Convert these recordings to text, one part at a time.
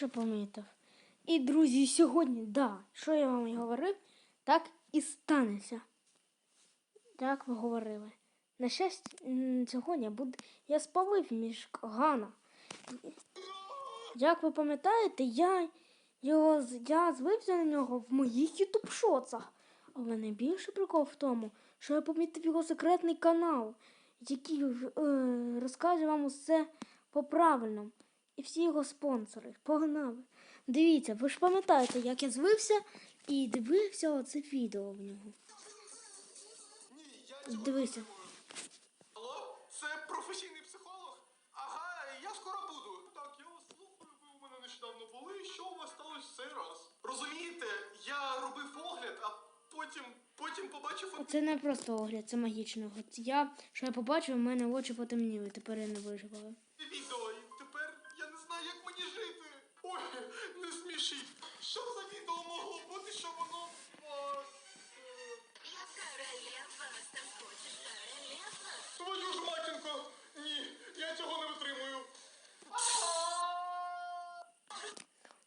дещо помітив. І, друзі, сьогодні, да, що я вам і говорив, так і станеться. Як ви говорили. На щастя, сьогодні буде... я спалив між Гана. Як ви пам'ятаєте, я, його, я звився на нього в моїх ютуб-шоцах. Але найбільший прикол в тому, що я помітив його секретний канал, який е, розкаже вам усе по-правильному. І всі його спонсори. Погнали. Дивіться, ви ж пам'ятаєте, як я звився і дивився оце відео в нього. Дивися. Алло, це професійний психолог? Ага, я скоро буду. Так, я вас слухаю, ви у мене нещодавно були. Що у вас сталося в цей раз? Розумієте, я робив огляд, а потім, потім побачив от- Це не просто огляд, це магічний огляд. Я, що я побачив, у мене очі потемніли, тепер я не виживаю.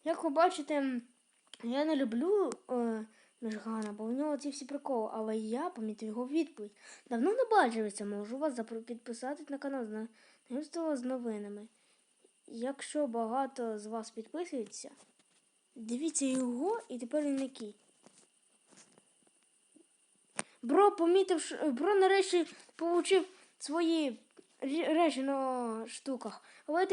Як ви бачите, я не люблю е, Міжгана, бо в нього ці всі приколи, але я помітив його відповідь. Давно не бачилися, можу вас підписати на канал знайомство з новинами. Якщо багато з вас підписується, дивіться його і тепер він який. Бро помітив, бро нарешті получив свої речі на штуках. Але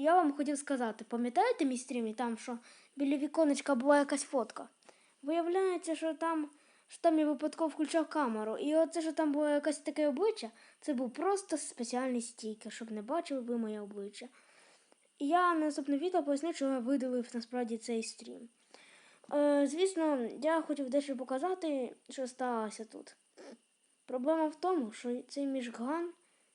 я вам хотів сказати, пам'ятаєте мій стрім, там, що біля віконечка була якась фотка? Виявляється, що там, що там я випадково включав камеру. І оце, що там було якесь таке обличчя, це був просто спеціальний стікер, щоб не бачили ви моє обличчя. І я на наступне відео поясню, що я видалив насправді цей стрім. Е, звісно, я хотів дещо показати, що сталося тут. Проблема в тому, що цей міжган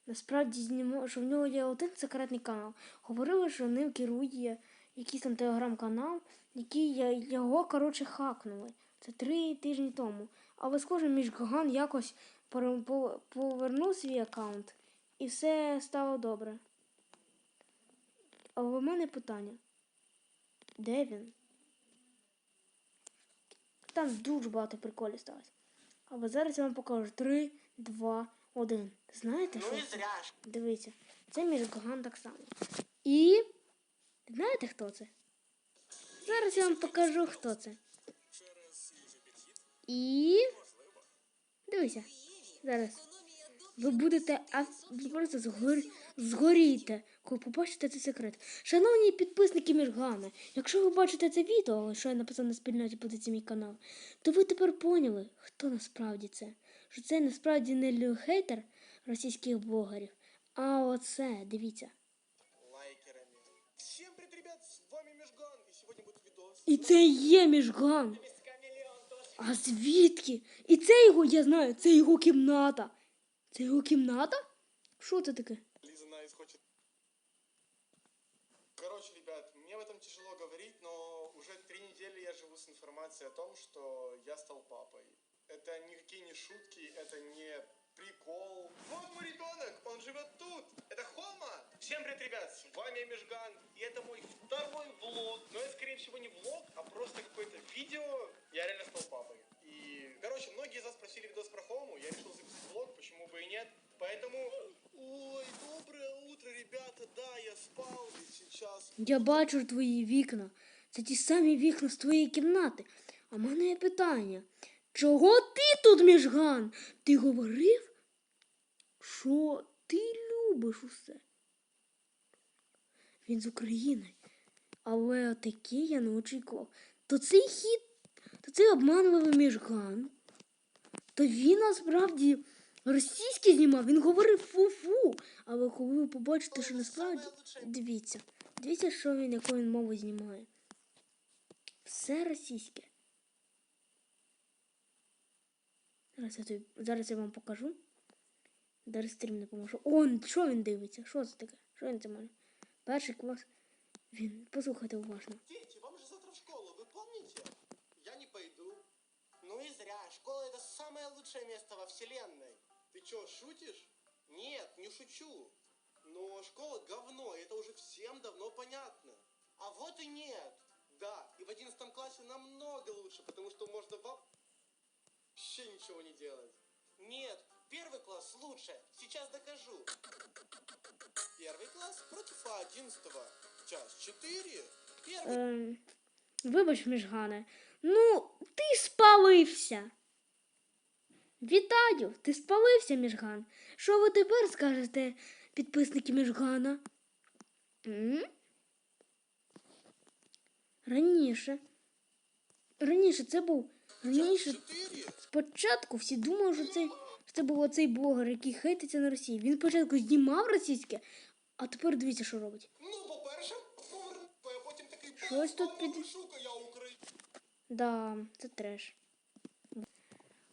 насправді знімо, що в нього є один секретний канал. Говорили, що ним керує якийсь там телеграм-канал, який його, коротше, хакнули. Це три тижні тому. Але, схоже, міжган якось повернув свій аккаунт і все стало добре. Але в мене питання. Де він? Там дуже багато приколів сталося. Але зараз я вам покажу. Три, два, один. Знаєте, Ну що і зря ж. Дивіться. Це Міжган так само. І. Знаєте, хто це? Зараз я вам покажу, хто це. І. Дивіться. Зараз. Ви будете ви просто згор... згоріте, коли побачите цей секрет. Шановні підписники Міргана, якщо ви бачите це відео, що я написав на спільноті позиції мій канал, то ви тепер поняли, хто насправді це. Що це насправді не лю- хейтер російських блогерів, а оце, дивіться. Лайкерами. Всем привет, ребят, с вами Межган, и сегодня будет видос. І це є Міжган. А звідки? І це його, я знаю, це його кімната. Це його кімната? Що це таке? Лиза Найс хочет... Короче, ребят, мне в этом тяжело говорить, но уже три недели я живу с информацией о том, что я стал папой. Это никакие не шутки, это не прикол. Вот мой ребенок, он живет тут. Это Хома. Всем привет, ребят, с вами Межган, и это мой второй влог. Но это, скорее всего, не влог, а просто какое-то видео. Я реально стал папой. И, короче, многие из вас просили видос про Хому, я решил записать влог, почему бы и нет. Поэтому... Ой, доброе утро, ребята, да, я спал ведь сейчас. Я бачу твої вікна. Це ті самі вікна з твоєї кімнати. А в мене є питання. Чого ти тут, міжган? Ти говорив, що ти любиш усе. Він з України. Але отакий я не очікував. То цей хід, то цей обманливий міжган. То він насправді російський знімав, він говорив фу-фу. Але коли ви побачите, що насправді. Дивіться. Дивіться, що він, яку він мову знімає. Все російське. Зараз я, тобі, зараз я вам покажу. Зараз стрім не поможу. О, що він дивиться? Що це таке? Що він знімає? Перший клас. Він, послухайте уважно. Дети, вам же завтра в школу, вы помните? Я не пойду. Ну и зря. Школа это самое лучшее место во вселенной. Ты чё, шутишь? Нет, не шучу. Но школа говно, и это уже всем давно понятно. А вот и нет. Да, и в одиннадцатом классе вообще ничего не делать. Нет, первый класс лучше. Сейчас докажу. Первый класс против одиннадцатого. Час четыре. Первый Ем, вибач, Міжгане. Ну, ти спалився. Вітаю, ти спалився, Міжган. Що ви тепер скажете, підписники Міжгана? М? Раніше. Раніше це був. Раніше спочатку всі думали, що це, що це був оцей блогер, який хейтиться на Росії. Він спочатку знімав російське, а тепер дивіться, що робить. Ну, по-перше, потім такий Щось тут під- Україна. Да, це треш.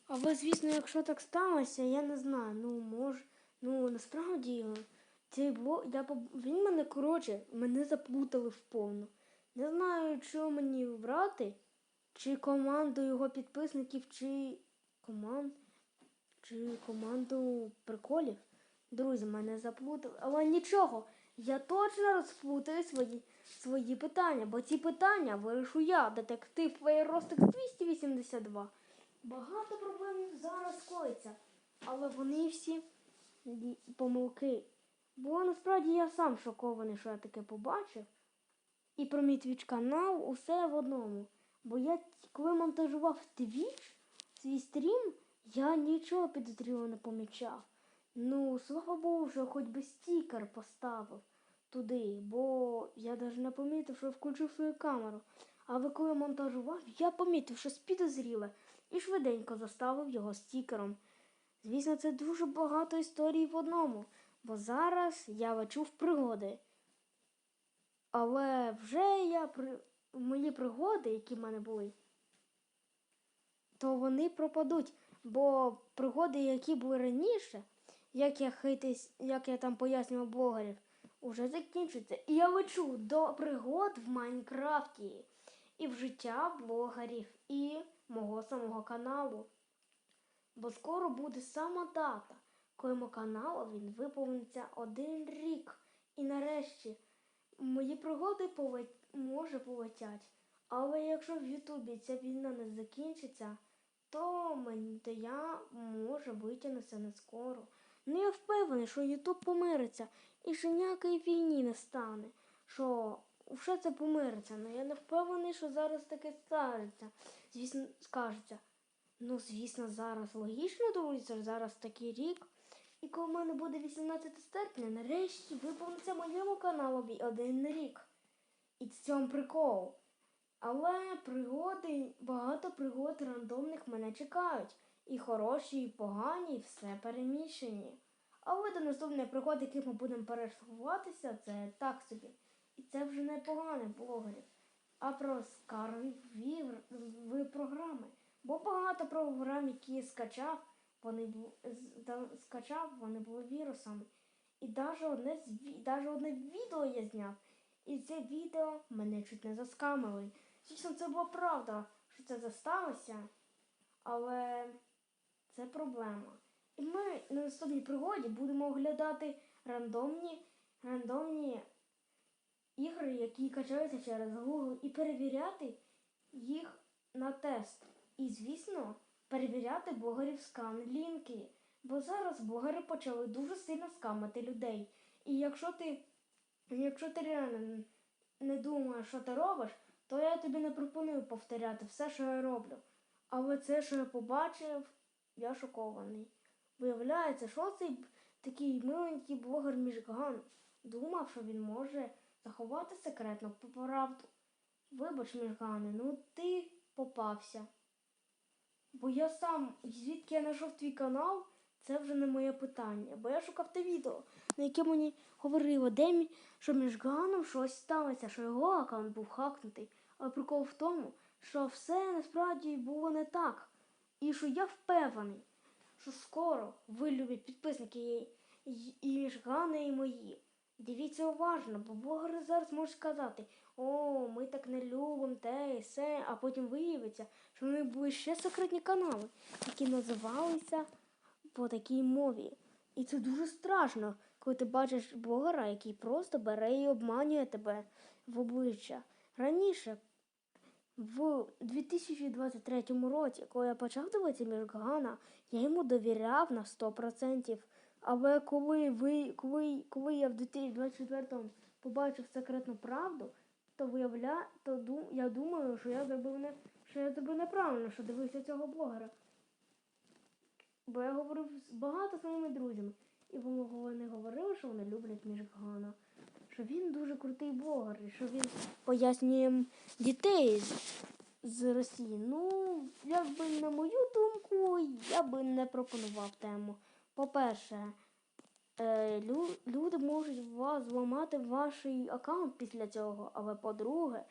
Але, звісно, якщо так сталося, я не знаю. Ну, може, ну насправді цей блог, я поб- він мене коротше, мене заплутали в повну. Не знаю, що мені брати, чи команду його підписників, чи команд, чи команду приколів. Друзі, мене заплутали. Але нічого, я точно розплутаю свої, свої питання, бо ці питання вирішу я, детектив Фейростик 282. Багато проблем зараз коїться, але вони всі помилки. Бо насправді я сам шокований, що я таке побачив. І про мій твіч канал усе в одному. Бо я коли монтажував твіч, свій стрім, я нічого підозрілого не помічав. Ну, слава Богу, що хоч би стікер поставив туди, бо я навіть не помітив, що включив свою камеру. Але коли монтажував, я помітив, що підозріле, і швиденько заставив його стікером. Звісно, це дуже багато історій в одному, бо зараз я вачу пригоди. Але вже я при... мої пригоди, які в мене були, то вони пропадуть. Бо пригоди, які були раніше, як я хитись, як я там пояснював блогерів, уже закінчуються. І я лечу до пригод в Майнкрафті і в життя блогерів, і мого самого каналу. Бо скоро буде сама дата, коли мого каналу він виповниться один рік. І нарешті мої пригоди полет... може полетять. Але якщо в Ютубі ця війна не закінчиться, то мені то я може витягнутися не скоро. Ну я впевнений, що Ютуб помириться і що ніякої війні не стане. Що все це помириться. Ну я не впевнений, що зараз таке станеться. Звісно, скажеться. Ну, звісно, зараз логічно, друзі, що зараз такий рік. І коли в мене буде 18 серпня, нарешті виповниться моєму каналові один рік. І в цьому прикол. Але пригоди, багато пригод рандомних мене чекають. І хороші, і погані, і все перемішані. Але до наступної пригоди, яких ми будемо пересуватися, це так собі. І це вже не погане блогерів, а про скарбі програми. Бо багато програм, які я скачав, вони бу- скачав, вони були вірусами. І навіть одне, з одне відео я зняв. І це відео мене чуть не заскамили. Звісно, це була правда, що це засталося, але це проблема. І ми на наступній пригоді будемо оглядати рандомні, рандомні ігри, які качаються через Google, і перевіряти їх на тест. І, звісно, перевіряти блогерів скан лінки. Бо зараз блогери почали дуже сильно скамати людей. І якщо ти, якщо ти реально не думаєш, що ти робиш, то я тобі не пропоную повторяти все, що я роблю. Але це, що я побачив, я шокований. Виявляється, що цей такий миленький блогер Міжган думав, що він може заховати секретну правду. Вибач, Міжгане, ну ти попався. Бо я сам, звідки я знайшов твій канал, це вже не моє питання. Бо я шукав те відео, на яке мені говорило, де мі... що між Ганом щось сталося, що його аккаунт був хакнутий. Але прикол в тому, що все насправді було не так. І що я впевнений, що скоро ви, любі підписники, і, і Міжгани, і мої. Дивіться уважно, бо блогери зараз можуть сказати, о, ми так не любимо те і все, а потім виявиться, що в них були ще секретні канали, які називалися по такій мові. І це дуже страшно, коли ти бачиш блогера, який просто бере і обманює тебе в обличчя. Раніше, в 2023 році, коли я почав дивитися Міргана, я йому довіряв на 100%. Але коли, ви, коли, коли я в 2024 побачив секретну правду, то виявля, то я думаю, що я зробив не що я зробив неправильно, що дивився цього блогера. Бо я говорив з багато своїми друзями, і вони говорили, що вони люблять Міжгана, що він дуже крутий блогер, і що він пояснює дітей з, Росії. Ну, якби на мою думку, я би не пропонував тему. По-перше, е, лю, люди можуть вас зламати ваш аккаунт після цього, але по-друге,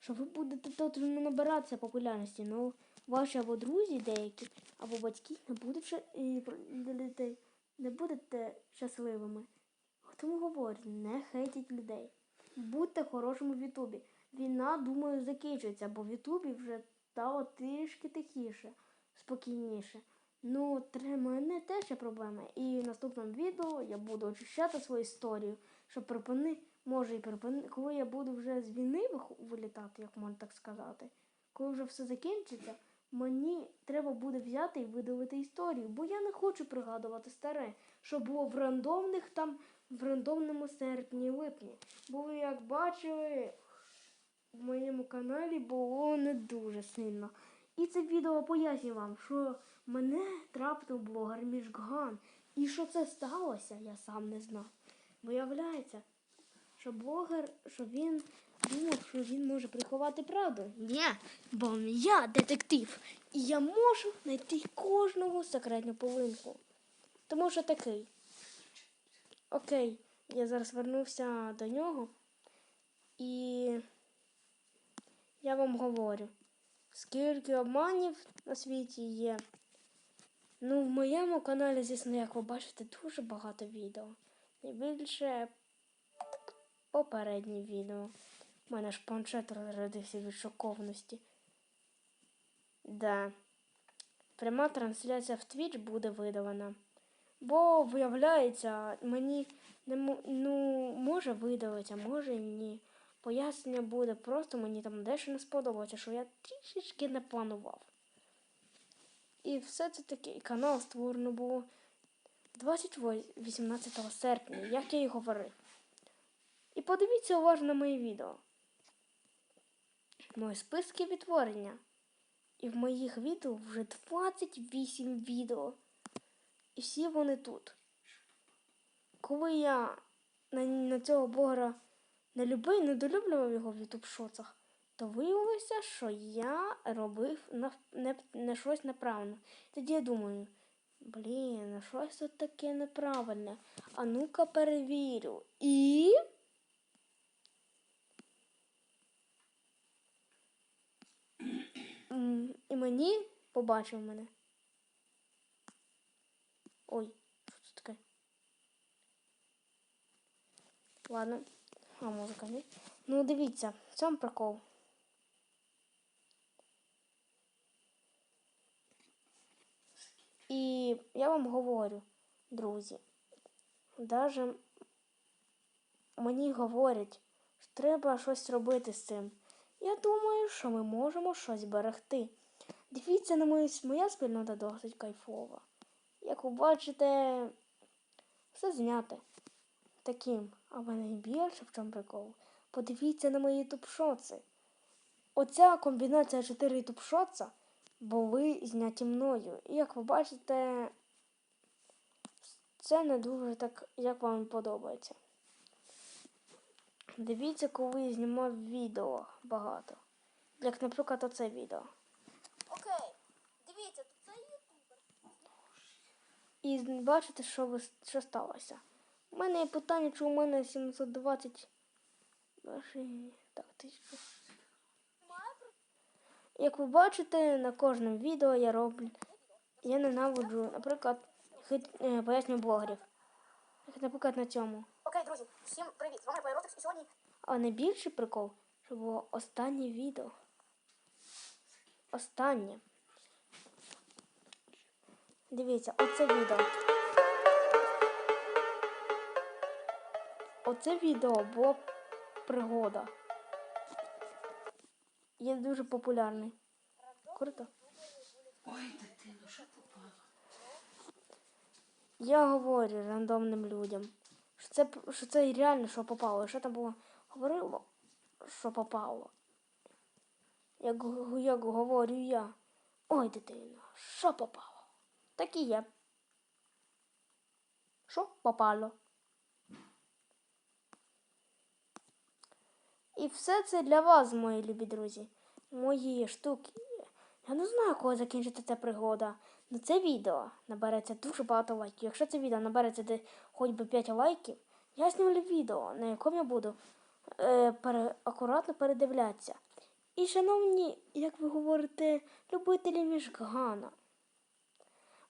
що ви будете тут не набиратися популярності. Ну, ваші або друзі деякі, або батьки не будуть для дітей, не будете щасливими. Тому говорю, не хейтіть людей. Будьте хорошими в Ютубі. Війна, думаю, закінчиться, бо в Ютубі вже стало трішки тихіше, спокійніше. Ну, тре- мене теж є проблеми. І в наступному відео я буду очищати свою історію, щоб припини, може і припини, коли я буду вже з війни вилітати, як можна так сказати, коли вже все закінчиться, мені треба буде взяти і видалити історію, бо я не хочу пригадувати старе, що було в рандомних там, в рандомному серпні липні. Бо ви як бачили, в моєму каналі було не дуже сильно. І це відео пояснює вам, що мене трапив блогер Міжган. І що це сталося, я сам не знав. Виявляється, що блогер, що він думав, що він може приховати правду. Ні, бо я детектив, і я можу знайти кожного секретну полинку. Тому що такий. Окей, я зараз вернувся до нього. І я вам говорю, скільки обманів на світі є. Ну, в моєму каналі, звісно, як ви бачите, дуже багато відео. Найбільше попередні відео. У мене ж планшет розрядився від шоковності. Да. Пряма трансляція в Twitch буде видалена. Бо, виявляється, мені не ну, може видалиться, може і ні. Пояснення буде, просто мені там дещо не сподобалося, що я трішечки не планував. І все це таки канал створено було 18 серпня, як я і говорив. І подивіться уважно на мої відео. Мої списки відтворення. І в моїх відео вже 28 відео. І всі вони тут. Коли я на, на цього блогера не любив, недолюблював його в ютуб шоцах, то виявилося, що я робив на, не, не щось неправильно. Тоді я думаю, блін, а щось тут таке неправильне. А ну-ка перевірю. І. І мені побачив мене. Ой, що це таке? Ладно, а музика не. Ну, дивіться, в цьому прикол. І я вам говорю, друзі, даже мені говорять, що треба щось робити з цим. Я думаю, що ми можемо щось берегти. Дивіться на мою моя спільнота досить кайфова. Як ви бачите, все зняте таким, але найбільше в чому прикол. Подивіться на мої тупшоци. Оця комбінація 4 тупшоца були зняті мною. І як ви бачите, це не дуже так, як вам подобається. Дивіться, коли я знімав відео багато. Як, наприклад, оце відео. Окей, дивіться, тут це ютубер. І бачите, що, ви, що сталося. У мене є питання, чи у мене 720. Так, тисячу. Як ви бачите, на кожному відео я роблю. Я ненавиджу, наприклад, хит, е, пояснюю блогерів. Наприклад, на цьому. Окей, друзі, всім привіт! З вами Пайротикс і сьогодні А найбільший прикол, що було останнє відео. Останнє. Дивіться, оце відео. оце відео було пригода. Є дуже популярний. Круто. Ой, дитино, що попало? Я говорю рандомним людям, це, що це реально, що попало. Що там було? Говорило, що попало. Як, як говорю я. Ой, дитино, що попало? Так і є. Що попало? І все це для вас, мої любі друзі. Мої штуки. Я не знаю, коли закінчиться ця пригода. На це відео набереться дуже багато лайків. Якщо це відео набереться де хоч би 5 лайків, я знімлю відео, на якому я буду е, пере, акуратно передивлятися. І, шановні, як ви говорите, любителі міжгана,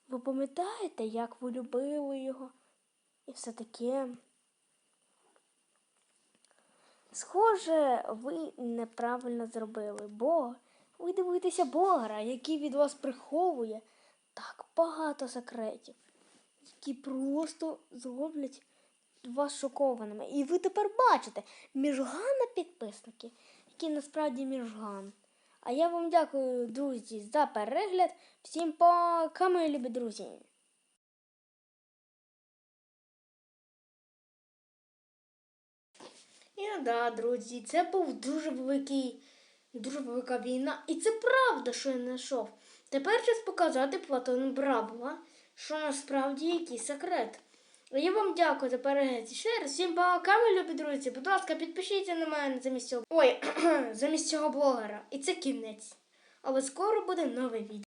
ви пам'ятаєте, як ви любили його? І все таке. Схоже, ви неправильно зробили, бо ви дивитеся Богара, який від вас приховує так багато секретів, які просто зроблять вас шокованими. І ви тепер бачите міжгана підписники, які насправді міжган. А я вам дякую, друзі, за перегляд. Всім пока, мої любі друзі. І да, друзі, це був дуже великий, дуже велика війна. І це правда, що я знайшов. Тепер час показати Платону Брабула, що насправді який секрет. Я вам дякую за перегляд. І Ще раз всім мої любі друзі. Будь ласка, підпишіться на мене замість цього. Ой, замість цього блогера. І це кінець. Але скоро буде нове відео.